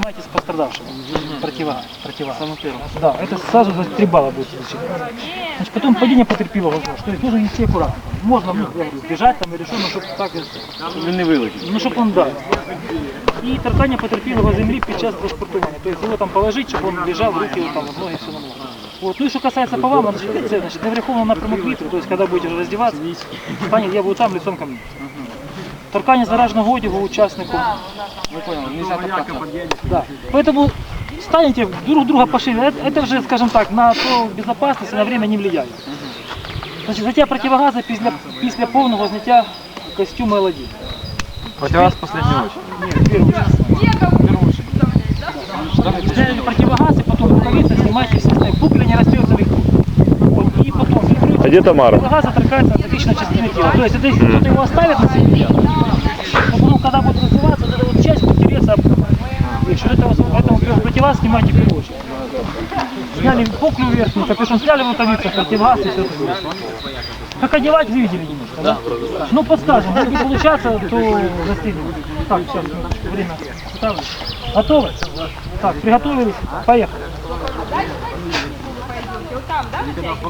снимайте с пострадавшего. Противогаз. Противогаз. Да, это сразу за 3 балла будет зачитываться. Значит, потом падение потерпелого возможно. То есть нужно идти аккуратно. Можно, ну, я говорю, бежать там или что, но чтобы так, Він не вилетів. ну, чтобы он, да. И торкание потерпелого земли під час транспортування. То есть его там положить, чтобы он лежал, руки там, в ноги, все нормально. Вот. Ну и что касается по вам, значит, это, значит, на верховном напрямок ветра, то есть когда будете уже раздеваться, станет, я буду там лицом ко мне. Торкание зараженного одягу участнику. Ви поняли, нельзя торкатися. Да. Поэтому станете друг друга пошире. Это, это вже, скажем так, на то безопасность на время не влияет. Значить, зняття противогаза після, після повного зняття костюма L1. Противогаз в останню очередь. Ні, в первую очередь. Сняли противогаз и потом рукавицы снимайте все остальные. Букля не растется легко. Вот, и потом фильтруйте. А где Тамара? Противогаз отрыкается от затычной частины тела. То есть это если кто-то его оставит на себе, то потом, когда будет развиваться, вот эта вот часть об вещь. Это, поэтому противогаз снимайте в первую очередь. Сняли буклю верхнюю, капюшон сняли в рукавицах, противогаз и все это. Как одевать, видели немножко, да? Ну, подскажем, если получаться, то застегнем. Так, сейчас, время ставлю. Готовы? Так, приготовились, поехали.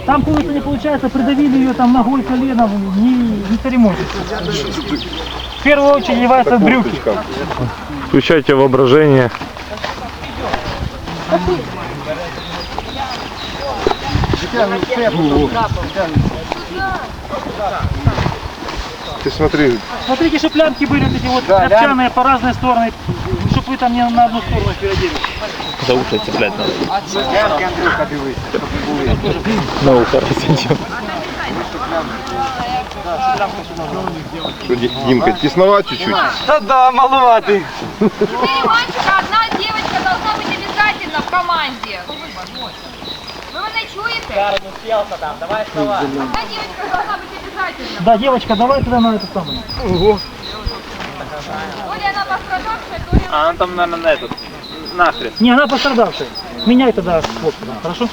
Там, если не получается, придавили ее там ногой, коленом, не, не церемонитесь. В первую очередь одеваются брюки. Включайте воображение. Ты смотри, Смотрите, чтобы лямки были вот эти вот овчаные по разные стороны, чтобы вы там не на одну сторону переодели. За уши цеплять надо. На ухо рассечем. Что, Димка, тесноват чуть-чуть? Да, малуватий. Четыре мальчика, одна девочка должна быть обязательно в команде. Вы мене чуєте? Одна девочка должна быть обязательно. Да, девочка, давай туда на это самое. То ли она пострадавшая, то ли А, он там, наверное, на этот, нахрен. Не, она пострадавшая. Меняй тогда хлопку, хорошо?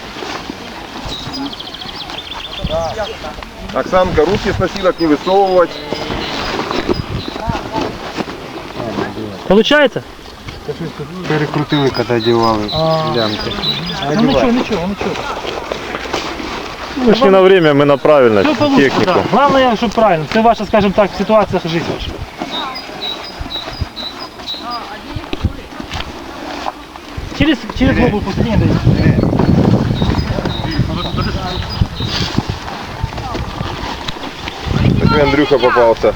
Оксанка, руки с носилок не высовывать. Получается? Перекрутили, коли одягали А, лямки. ну ничего, ничего, ничего. Мы не на время, мы на Все правильность, получится, технику. да. Главное, чтобы правильно. Это ваша, скажем так, ситуация жизни ваша. Через, через лобу пустыни Так Андрюха попался.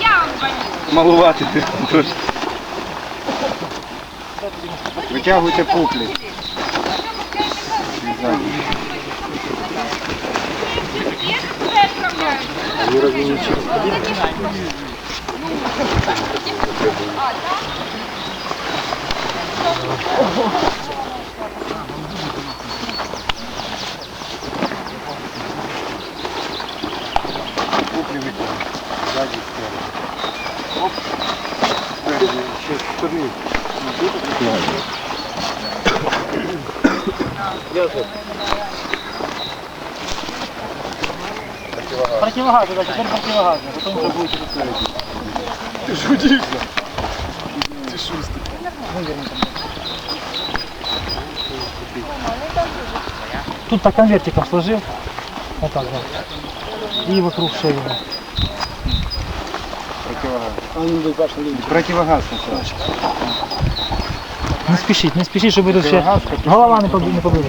я вам звоню. Малуватий ти. трошки. Витягуйте пуклі. Все справляются. Пуклі Ззаді спереду. Оп. Спереду, ще спини. Противогаз, да, теперь противогаз. Потом уже будете Тут так конвертиком сложил. Вот так, да. И вокруг шеи. да. Противогаз. Противогаз сначала. Не спешить, не спешить, чтобы это все... Голова не побила. Не побила.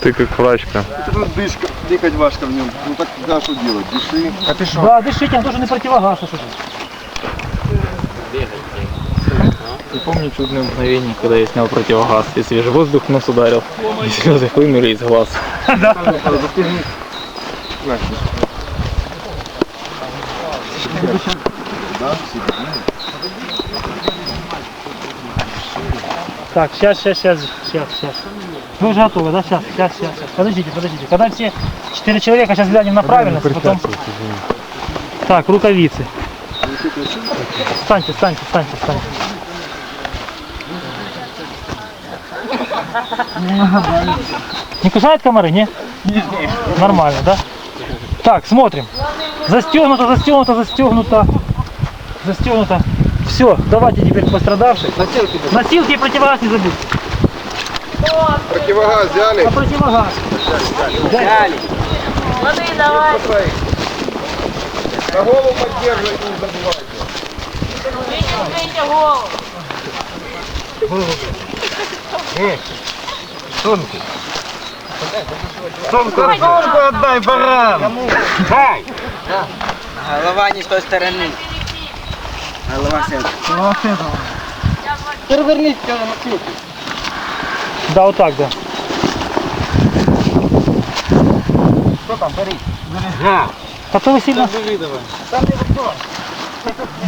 Ты как врач прям. Это тут дышка, дыхать важко в нем. Ну так да, что делать? Дыши. А ти що? Да, дышите, он тоже не противогаз. а что ты? Я помню чудное мгновение, когда я снял противогаз, и свежий воздух в нос ударил, и слезы хлынули из глаз. Так, сейчас, сейчас, сейчас, сейчас, сейчас. Вы уже готовы, да? Сейчас, сейчас, сейчас, сейчас. Подождите, подождите. Когда все четыре человека, сейчас глянем на правильность, потом... Так, рукавицы. Встаньте, встаньте, встаньте, встаньте. Не кусают комары, не? Нормально, да? Так, смотрим. Застегнуто, застегнуто, застегнуто. Застегнуто. Все, давайте теперь пострадавших. Носилки, Носилки и противогаз не забудьте. Противогаз взяли? А противогаз? Взяли. На голову поддерживайте, не забывайте. Сумку отдай, баран! Дай! Голова не с той стороны. Голова с этой. Переверніть на носилки. Да, вот так, да. Що там, беріть? А то вы сильно...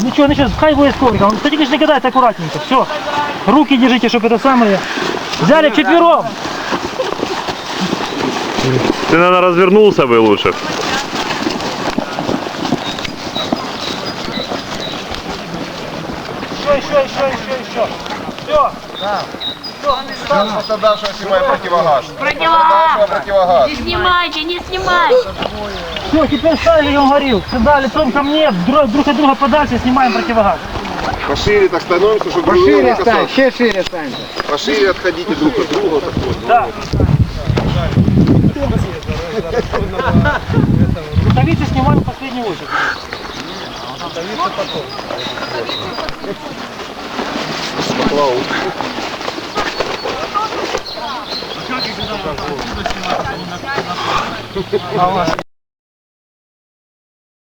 Ничего, ничего, хай будет ковриком. Кстати, конечно, не кидайте аккуратненько. Все. Руки держите, чтобы это самое... Взяли четвером. Ты, наверное, развернулся бы лучше. Еще, еще, еще, еще, еще. Это Даша снимает противогаз. Противогаз. Противогаз. Не снимайте, не снимайте. Все, теперь ставили, я вам говорил. Сюда лицом ко мне, друг, друг от друга подальше, снимаем противогаз. Пошире так становимся, чтобы друга не Пошире стань, касаться. ще шире станьте. Пошире отходите друг от друга. Так вот. Да. Рукавицы снимаем в последнюю очередь. А у вас